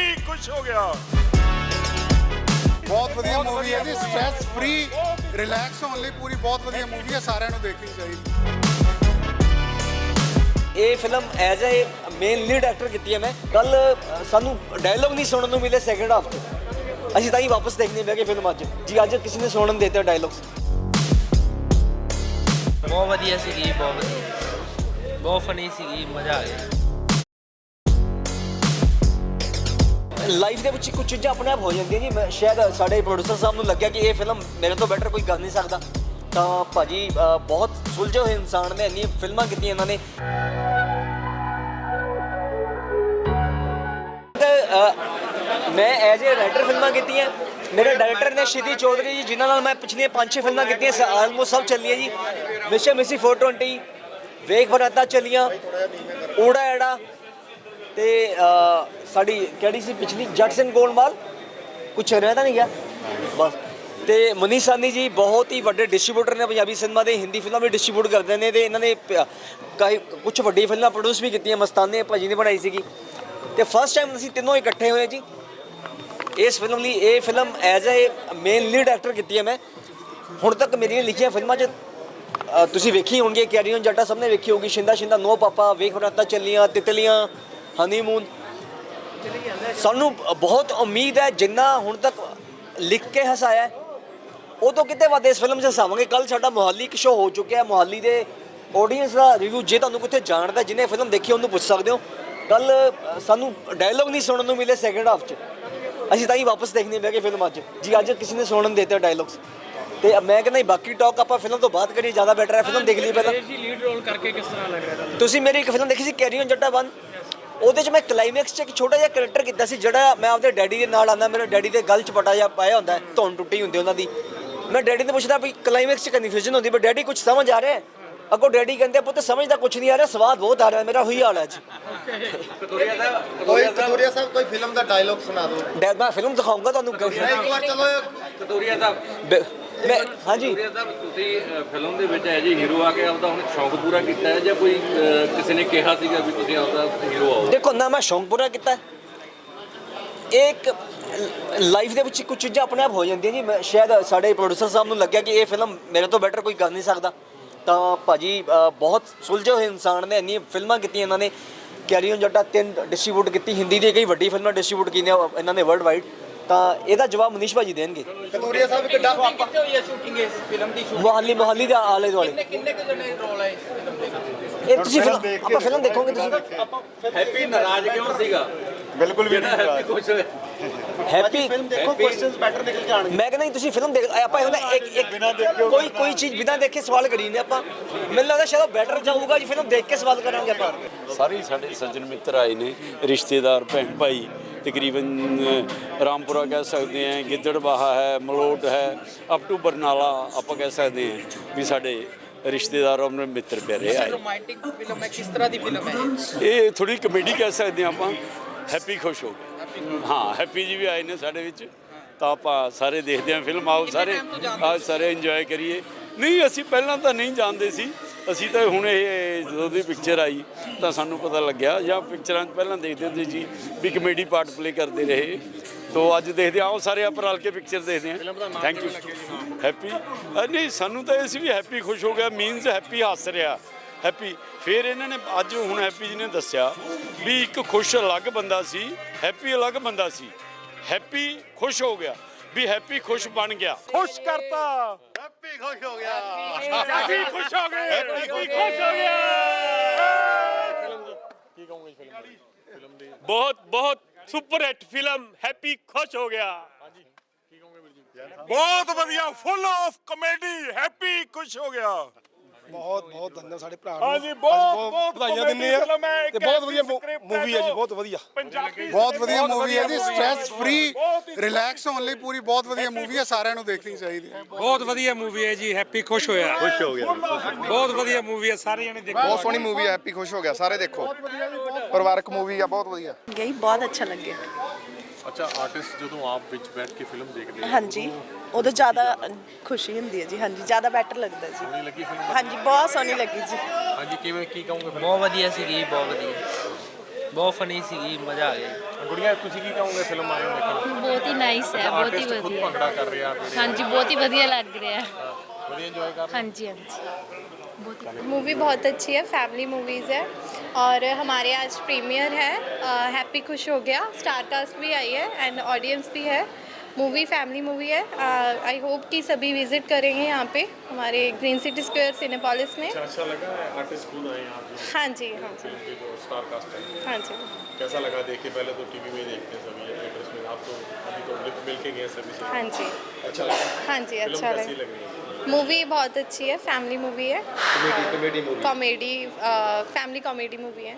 Happy ਖੁਸ਼ ਹੋ ਗਿਆ। ਬਹੁਤ ਵਧੀਆ ਮੂਵੀ ਹੈ ਜੀ ਸਟ੍ਰੈਸ ਫ੍ਰੀ ਰਿਲੈਕਸ ਹੋਣ ਲਈ ਪੂਰੀ ਬਹੁਤ ਵਧੀਆ ਮੂਵੀ ਹੈ ਸਾਰਿਆਂ ਨੂੰ ਦੇਖਣੀ ਚਾਹੀਦੀ ਇਹ film as a main lead actor ਕੀਤੀ ਹੈ ਮੈਂ। ਕੱਲ ਸਾਨੂੰ ਡਾਇਲੌਗ ਨਹੀਂ ਸੁਣਨ ਨੂੰ ਮਿਲੇ ਸੈਕੰਡ ਹਾਫ 'ਚ ਅਸੀਂ ਤਾਂ ਹੀ ਵਾਪਸ ਦੇਖਣੇ ਬਹਿ ਗਏ ਫਿਲਮ ਅੱਜ। ਜੀ ਅੱਜ ਕਿਸੇ ਨੇ ਸੁਣਨ ਦਿੱਤੇ ਡਾਇਲੌਗਸ ਬਹੁਤ ਵਧੀਆ ਸੀਗੀ ਬਹੁਤ ਵਧੀਆ। ਬਹੁਤ ਫਨੀ ਸੀਗੀ ਮਜ਼ਾ ਆ ਗਿਆ। ਲਾਈਫ ਦੇ ਵਿੱਚ ਕੁਝ ਚੀਜ਼ਾਂ ਆਪਣੇ ਆਪ ਹੋ ਜਾਂਦੀਆਂ ਜੀ। ਮੈਂ ਸ਼ਾਇਦ ਸਾਡੇ ਪ੍ਰੋਡਿਊਸਰ ਸਾਹਿਬ ਨੂੰ ਲੱਗਿਆ ਕਿ ਇਹ ਫਿਲਮ ਮੇਰੇ ਤੋਂ ਬੈਟਰ ਕੋਈ ਕਰ ਨਹੀਂ ਸਕਦਾ। ਤਾਂ ਭਾਜੀ ਅ, ਬਹੁਤ ਸੁਲਝੇ ਹੋਏ ਇਨਸਾਨ ਨੇ ਇੰਨੀਆਂ ਫਿਲਮਾਂ ਕੀਤੀਆਂ ਇਹਨਾਂ ਨੇ। ਤੇ, ਅ, ਮੈਂ ਐਜ਼ ਅ ਰਾਈਟਰ ਫਿਲਮਾਂ ਕੀਤੀਆਂ। ਮੇਰੇ ਡਾਇਰੈਕਟਰ ਨੇ ਸ਼ਿਦੀ ਚੌਧਰੀ ਜੀ ਜਿਨ੍ਹਾਂ ਨਾਲ ਮੈਂ ਪਿਛਲੀਆਂ 5-6 ਫਿਲਮਾਂ ਕੀਤੀਆਂ ਆਲਮੋਸਟ ਸਭ ਚੱਲੀਆਂ ਜੀ। ਮਿਸ਼ਨ ਮਿਸੀ 420 ਵੇਖ ਬਰਾਤਾ ਚੱਲੀਆਂ ਊੜਾ ਐੜਾ ਤੇ ਸਾਡੀ ਕਿਹੜੀ ਸੀ ਪਿਛਲੀ? ਜੱਟ ਸਿੰਘ ਗੋਲਮਾਲ? ਕੁਛ ਰਹਿ ਤਾਂ ਨਹੀਂ ਗਿਆ? ਬਸ। ਤੇ ਮਨੀਸ਼ ਸਾਨੀ ਜੀ ਬਹੁਤ ਹੀ ਵੱਡੇ ਡਿਸਟ੍ਰੀਬਿਊਟਰ ਨੇ ਪੰਜਾਬੀ ਸਿਨੇਮਾ ਦੇ, ਹਿੰਦੀ ਫਿਲਮਾਂ ਵੀ ਡਿਸਟ੍ਰੀਬਿਊਟ ਕਰਦੇ ਨੇ ਤੇ ਇਹਨਾਂ ਨੇ ਪ- ਕਾਫੀ ਕੁਝ ਵੱਡੀ ਫਿਲਮਾਂ ਪ੍ਰੋਡਿਊਸ ਵੀ ਕੀਤੀਆਂ, ਮਸਤਾਨੇ ਭਾਜੀ ਨੇ ਬਣਾਈ ਸੀਗੀ। ਤੇ ਫਸਟ ਟਾਈਮ ਅਸੀਂ ਤਿੰਨੋਂ ਇਕੱਠੇ ਹੋਏ ਜੀ। ਇਸ ਫਿਲਮ ਲਈ, ਇਹ film as a main lead actor ਕੀਤੀ ਹੈ ਮੈਂ। ਹੁਣ ਤੱਕ ਮੇਰੀਆਂ ਲਿਖੀਆਂ ਫਿਲਮਾਂ 'ਚ ਤੁਸੀਂ ਵੇਖੀ ਹੋਣਗੇ ਕੈਰੀਅਨ ਜੱਟਾ ਸਭ ਨੇ ਵੇਖੀ ਹੋਗੀ ਸ਼ਿੰਦਾ ਸ਼ਿੰਦਾ, ਨੋ ਪਾਪਾ, ਵੇਖ ਬਰਾਤਾ ਚੱਲੀਆਂ, ਤਿਤਲੀਆਂ ਹਨੀਮੂਨ ਸਾਨੂੰ ਬਹੁਤ ਉਮੀਦ ਹੈ ਜਿੰਨਾ ਹੁਣ ਤੱਕ ਲਿਖ ਕੇ ਹਸਾਇਆ ਉਹ ਤੋਂ ਕਿਤੇ ਵੱਧ ਇਸ ਫਿਲਮ 'ਚ ਹਸਾਵਾਂਗੇ। ਕੱਲ ਸਾਡਾ ਮੁਹਾਲੀ ਇੱਕ ਸ਼ੋਅ ਹੋ ਚੁੱਕਿਆ ਹੈ ਮੁਹਾਲੀ ਦੇ ਆਡੀਅנס ਦਾ ਰਿਵਿਊ ਜੇ ਤੁਹਾਨੂੰ ਕਿਤੇ ਜਾਣਦਾ ਜਿਹਨੇ ਫਿਲਮ ਦੇਖੀ ਉਹਨੂੰ ਪੁੱਛ ਸਕਦੇ ਹੋ। ਕੱਲ ਸਾਨੂੰ ਡਾਇਲੌਗ ਨਹੀਂ ਸੁਣਨ ਨੂੰ ਮਿਲੇ ਸੈਕੰਡ ਹਾਫ 'ਚ। ਅਸੀਂ ਤਾਂ ਹੀ ਵਾਪਸ ਦੇਖਣੇ ਬਹਿ ਗਏ ਫਿਲਮ ਅੱਜ। ਜੀ ਅੱਜ ਕਿਸੇ ਨੇ ਸੁਣਨ ਦਿੱਤੇ ਡਾਇਲੌਗਸ ਤੇ ਮੈਂ ਕਹਿੰਦਾ ਬਾਕੀ ਟਾਕ ਆਪਾਂ ਫਿਲਮ ਤੋਂ ਬਾਅਦ ਕਰੀਏ ਜ਼ਿਆਦਾ ਬੈਟਰ ਹੈ ਫਿਲਮ ਦੇਖ ਲਈ ਪਹਿਲਾਂ। ਜੀ ਲੀਡ ਰੋਲ ਕਰਕੇ ਕਿਸ ਤਰ੍ਹਾਂ ਲੱਗ ਰਿਹਾ ਤੁਹਾਨੂੰ? ਤੁਸੀਂ ਮੇਰੀ ਇੱਕ ਫਿਲਮ ਦੇਖੀ ਸੀ ਕੈਰੀਅਨ ਜੱਟਾ 1 ਉਹਦੇ 'ਚ ਮੈਂ ਕਲਾਈਮੈਕਸ 'ਚ ਇੱਕ ਛੋਟਾ ਜਿਹਾ ਕੈਰੈਕਟਰ ਕੀਤਾ ਸੀ ਜਿਹੜਾ ਮੈਂ ਆਪਦੇ ਡੈਡੀ ਦੇ ਨਾਲ ਆਂਦਾ ਮੇਰੇ ਡੈਡੀ ਦੇ ਗਲ 'ਚ ਪਟਾ ਜਿਹਾ ਪਾਇਆ ਹੁੰਦਾ ਹੈ ਧੌਣ ਟੁੱਟੀ ਹੁੰਦੀ ਉਹਨਾਂ ਦੀ। ਮੈਂ ਡੈਡੀ ਨੂੰ ਪੁੱਛਦਾ ਵੀ ਕਲਾਈਮੈਕਸ 'ਚ ਕਨਫਿਊਜ਼ਨ ਹੁੰਦੀ ਪਰ ਡੈਡੀ ਕੁਝ ਸਮਝ ਆ ਰਿਹਾ ਹੈ? ਅੱਗੋਂ ਡੈਡੀ ਕਹਿੰਦੇ ਪੁੱਤ ਸਮਝਦਾ ਕੁਝ ਨਹੀਂ ਆ ਰਿਹਾ ਸਵਾਦ ਬਹੁਤ ਆ ਰਿਹਾ ਮੇਰਾ ਹੋਈ ਹਾਲ ਹੈ ਅੱਜ। ਕੋਈ ਕਤੂਰੀਆ ਸਾਹਿਬ। ਕੋਈ ਫਿਲਮ ਦਾ ਡਾਇਲੌਗ ਸੁਣਾ ਦਿਓ। ਡੈ- ਮੈਂ ਫਿਲਮ ਦਿਖਾਉਂਗਾ ਤੁਹਾਨੂੰ। ਇੱਕ ਵਾਰ ਚਲੋ। ਸਾਹਿਬ ਬੇ- ਮੈਂ ਹਾਂਜੀ। ਸਾਹਿਬ ਤੁਸੀਂ ਫਿਲਮ ਦੇ ਵਿੱਚ ਐਜ ਹੀਰੋ ਆ ਕੇ ਆਪਦਾ ਹੁਣ ਸ਼ੌਂਕ ਪੂਰਾ ਕੀਤਾ ਹੈ ਜਾਂ ਕੋਈ ਕਿਸੇ ਨੇ ਕਿਹਾ ਸੀਗਾ ਵੀ ਤੁਸੀਂ ਆਪਦਾ ਹੀਰੋ ਆਓ? ਦੇਖੋ ਨਾ ਮੈਂ ਸ਼ੌਂਕ ਪੂਰਾ ਕੀਤਾ। ਇੱਕ ਲਾਈਫ ਦੇ ਵਿੱਚ ਕੁਝ ਚੀਜ਼ਾਂ ਆਪਣੇ ਆਪ ਹੋ ਜਾਂਦੀਆਂ ਜੀ। ਮੈਂ ਸ਼ਾਇਦ ਸਾਡੇ ਪ੍ਰੋਡਿਊਸਰ ਸਾਹਿਬ ਨੂੰ ਲੱਗਿਆ ਕਿ ਇਹ ਫਿਲਮ ਮੇਰੇ ਤੋਂ ਬੈਟਰ ਕੋਈ ਕਰ ਨਹੀਂ ਸਕਦਾ। ਤਾਂ ਭਾਜੀ ਬਹੁਤ ਸੁਲਝੇ ਹੋਏ ਇਨਸਾਨ ਨੇ ਇੰਨੀ ਫਿਲਮਾਂ ਕੀਤੀਆਂ ਇਹਨਾਂ ਨੇ। ਕੈਰੀਅਨ ਜੱਟਾ ਤਿੰਨ ਡਿਸਟ੍ਰੀਬਿਊਟ ਕੀਤੀ। ਹਿੰਦੀ ਦੀ ਕਈ ਵੱਡੀ ਫਿਲਮਾਂ ਡਿਸਟ੍ਰੀਬਿਊਟ ਕੀਤੀਆਂ ਇਹਨਾਂ ਨੇ ਵਰਲਡ ਵਾਈਡ ਤਾਂ ਇਹਦਾ ਜਵਾਬ ਮਨੀਸ਼ ਭਾਜੀ ਦੇਣਗੇ। ਕਤੂਰੀਆ ਸਾਹਿਬ ਇੱਕ ਡੱਬ ਕਿੱਥੇ ਹੋਈ ਹੈ ਸ਼ੂਟਿੰਗ ਇਸ ਫਿਲਮ ਦੀ ਮੁਹਾਲੀ ਮੁਹਾਲੀ ਦੇ ਆਲੇ ਦੁਆਲੇ। ਕਿੰਨੇ ਕੁ ਜਣੇ ਰੋਲ ਹੈ ਇਸ ਫਿਲਮ ਦੇ ਇਹ ਤੁਸੀਂ ਫਿਲਮ ਆਪਾਂ ਫਿਲਮ ਦੇਖੋਗੇ ਤੁਸੀਂ। ਹੈਪੀ ਨਾਰਾਜ਼ ਕਿਉਂ ਸੀਗਾ? ਬਿਲਕੁਲ ਵੀ ਜਿਹੜਾ ਹੈਪੀ ਖੁਸ਼ ਹੋਇਆ। ਹੈਪੀ ਫਿਲਮ ਦੇਖੋ ਕੁਐਸਚਨਸ ਬੈਟਰ ਨਿਕਲ ਕੇ ਆਣਗੇ ਮੈਂ ਕਹਿੰਦਾ ਜੀ ਤੁਸੀਂ ਫਿਲਮ ਦੇਖ ਆਪਾਂ ਇਹਦਾ ਇੱਕ ਇੱਕ ਕੋਈ ਕੋਈ ਚੀਜ਼ ਬਿਨਾਂ ਦੇਖੇ ਸਵਾਲ ਕਰੀ ਨੇ ਆਪਾਂ। ਮੈਨੂੰ ਲੱਗਦਾ ਸ਼ਾਇਦ ਬੈਟਰ ਜਾਊਗਾ ਜੀ ਫਿਲਮ ਦੇਖ ਕੇ ਸਵਾਲ ਕਰਾਂਗੇ ਆਪਾਂ। ਸਾਰੇ ਹੀ ਸਾਡੇ ਸੱਜਣ ਮਿੱਤਰ ਆਏ ਨੇ ਰਿਸ਼ਤੇਦਾਰ ਭੈਣ ਭਾਈ ਤਕਰੀਬਨ ਅ, ਰਾਮਪੁਰਾ ਕਹਿ ਸਕਦੇ ਹਾਂ ਗਿੱਦੜਬਾਹਾ ਹੈ ਮਲੋਟ ਹੈ ਅਪ ਟੂ ਬਰਨਾਲਾ ਆਪਾਂ ਕਹਿ ਸਕਦੇ ਹਾਂ ਵੀ ਸਾਡੇ ਰਿਸ਼ਤੇਦਾਰ ਆਪਣੇ ਮਿੱਤਰ ਪਿਆਰੇ ਆਏ। ਰੋਮਾਂਟਿਕ ਫਿਲਮ ਹੈ? ਕਿਸ ਤਰ੍ਹਾਂ ਦੀ ਫਿਲਮ ਹੈ? ਇਹ ਥੋੜੀ ਕਮੇਡੀ ਕਹਿ ਸਕਦੇ ਹਾਂ ਆਪਾਂ। ਹੈਪੀ ਖੁਸ਼ ਹੋ ਗਏ। ਹਾਂ ਹੈਪੀ ਜੀ ਵੀ ਆਏ ਨੇ ਸਾਡੇ ਵਿੱਚ। ਤਾਂ ਆਪਾਂ ਸਾਰੇ ਦੇਖਦੇ ਹਾਂ ਫਿਲਮ ਆਓ ਸਾਰੇ ਆਓ ਸਾਰੇ ਇੰਜੋਏ ਕਰੀਏ। ਨਹੀਂ ਅਸੀਂ ਪਹਿਲਾਂ ਤਾਂ ਨਹੀਂ ਜਾਣਦੇ ਸੀ। ਅਸੀਂ ਤਾਂ ਹੁਣ ਇਹ ਜਦੋਂ ਦੀ ਪਿਕਚਰ ਆਈ ਤਾਂ ਸਾਨੂੰ ਪਤਾ ਲੱਗਿਆ। ਜਾਂ ਪਿਕਚਰਾਂ 'ਚ ਪਹਿਲਾਂ ਦੇਖਦੇ ਹੁੰਦੇ ਸੀ ਵੀ ਕਮੇਡੀ ਪਾਰਟ ਪਲੇ ਕਰਦੇ ਰਹੇ। ਤੋ ਅੱਜ ਦੇਖਦੇ ਆਓ ਸਾਰੇ ਆਪਾਂ ਰਲ ਕੇ ਪਿਕਚਰ ਦੇਖਦੇ ਹਾਂ। ਥੈਂਕ ਯੂ ਹੈਪੀ ਨਹੀਂ ਸਾਨੂੰ ਤਾਂ ਇਹ ਸੀ ਵੀ ਹੈਪੀ ਖੁਸ਼ ਹੋ ਗਿਆ ਮੀਨਸ ਹੈਪੀ ਹੱਸ ਰਿਹਾ। ਹੈਪੀ ਫਿਰ ਇਹਨਾਂ ਨੇ ਅੱਜ ਹੁਣ ਹੈਪੀ ਜੀ ਨੇ ਦੱਸਿਆ ਵੀ ਇੱਕ ਖੁਸ਼ ਅਲੱਗ ਬੰਦਾ ਸੀ ਹੈਪੀ ਅਲੱਗ ਬੰਦਾ ਸੀ। ਹੈਪੀ ਖੁਸ਼ ਹੋ ਗਿਆ ਵੀ ਹੈਪੀ ਖੁਸ਼ ਬਣ ਗਿਆ। ਖੁਸ਼ ਕਰਤਾ। ਹੈਪੀ ਖੁਸ਼ ਹੋ ਗਿਆ। ਹੈਪੀ ਖੁਸ਼ ਹੋ ਗਏ। ਹੈਪੀ ਖੁਸ਼ ਹੋ ਗਿਆ ਬਹੁਤ ਬਹੁਤ ਸੁਪਰ ਹਿੱਟ ਫਿਲਮ ਹੈਪੀ ਖੁਸ਼ ਹੋ ਗਿਆ। ਬਹੁਤ ਵਧੀਆ ਫੁੱਲ ਆਫ ਕਮੇਡੀ ਹੈਪੀ ਖੁਸ਼ ਹੋ ਗਿਆ। ਬਹੁਤ ਬਹੁਤ ਧੰਨਵਾਦ ਸਾਡੇ ਭਰਾ ਨੂੰ। ਹਾਂਜੀ, ਬਹੁਤ- ਬਹੁਤ ਵਧਾਈਆਂ comedy ਦਿੰਦੇ ਆ। ਤੇ ਬਹੁਤ ਵਧੀਆ ਮੂਵੀ ਹੈ ਜੀ ਬਹੁਤ ਵਧੀਆ। ਪੰਜਾਬੀ ਬਹੁਤ ਵਧੀਆ ਮੂਵੀ ਹੈ ਜੀ movie ਸਟ੍ਰੈਸ ਫ੍ਰੀ ਰਿਲੈਕਸ ਹੋਣ ਲਈ ਪੂਰੀ ਬਹੁਤ ਵਧੀਆ ਮੂਵੀ ਹੈ ਸਾਰਿਆਂ ਨੂੰ ਦੇਖਣੀ ਚਾਹੀਦੀ ਹੈ। ਬਹੁਤ ਵਧੀਆ ਮੂਵੀ ਹੈ ਜੀ ਹੈਪੀ ਖੁਸ਼ ਹੋਇਆ। ਖੁਸ਼ ਹੋ ਗਿਆ। ਬਹੁਤ ਵਧੀਆ ਮੂਵੀ ਹੈ ਸਾਰੇ ਜਣੇ ਦੇਖੋ। ਬਹੁਤ ਸੋਹਣੀ ਮੂਵੀ ਹੈ ਹੈਪੀ ਖੁਸ਼ ਹੋ ਗਿਆ ਸਾਰੇ ਦੇਖੋ। ਪਰਿਵਾਰਕ ਮੂਵੀ ਆ ਬਹੁਤ ਵਧੀਆ। ਗਈ ਬਹੁਤ ਅੱਛਾ ਲੱਗਿਆ। ਅੱਛਾ ਆਰਟਿਸਟ ਜਦੋਂ ਆਪ ਵਿੱਚ ਬੈਠ ਕੇ ਫਿਲਮ ਦੇਖਦੇ ਹੋ ਹਾਂਜੀ ਉਦੋਂ ਜ਼ਿਆਦਾ ਖੁਸ਼ੀ ਹੁੰਦੀ ਹੈ ਜੀ ਹਾਂਜੀ ਜ਼ਿਆਦਾ ਬੈਟਰ ਲੱਗਦਾ ਜੀ। ਸੋਹਣੀ ਲੱਗੀ ਫਿਲਮ ਹਾਂਜੀ ਬਹੁਤ ਸੋਹਣੀ ਲੱਗੀ ਜੀ। ਹਾਂਜੀ ਕਿਵੇਂ ਕੀ ਕਹੋਗੇ ਫਿਲਮ ਬਹੁਤ ਵਧੀਆ ਸੀਗੀ ਬਹੁਤ ਵਧੀਆ। ਬਹੁਤ ਫਨੀ ਸੀਗੀ ਮਜ਼ਾ ਆ ਗਿਆ। ਗੁੜੀਆ ਤੁਸੀਂ ਕੀ ਕਹੋਗੇ ਫਿਲਮ ਆਏ ਹੋ ਦੇਖਣ ਬਹੁਤ ਹੀ ਨਾਈਸ ਹੈ ਬਹੁਤ ਹੀ ਖੁਦ ਵਧੀਆ। ਭੰਗੜਾ ਕਰ ਰਿਹਾ ਜਿਹੜੇ ਹਾਂਜੀ ਬਹੁਤ ਹੀ ਵਧੀਆ ਲੱਗ ਰਿਹਾ। ਹੈ ਵਧੀਆ ਇੰਜੋਏ ਕਰ ਰਹੇ ਹਾਂਜੀ ਹਾਂਜੀ। मूवी बहुत अच्छी है फैमिली मूवीज़ है। और हमारे आज प्रीमियर है हैप्पी खुश हो गया। स्टार कास्ट भी आई है एंड ऑडियंस भी है। मूवी फैमिली मूवी है। आई होप कि सभी विज़िट करेंगे यहाँ पे हमारे ग्रीन सिटी स्क्वायर सिनेपोलिस में। अच्छा लगा है आर्टिस्ट खुद आए हैं जो हाँ जी। हाँ जी स्टार कास्ट है। हाँ जी। कैसा लगा देख पहले तो टीवी में देखते हैं सभी थिएटर्स में। आप तो अभी तो मिल- के गए सभी। हाँ जी। अच्छा लगा। हाँ जी अच्छा लगा। मूवी बहुत अच्छी है फैमिली मूवी है comedy movie comedy family comedy movie है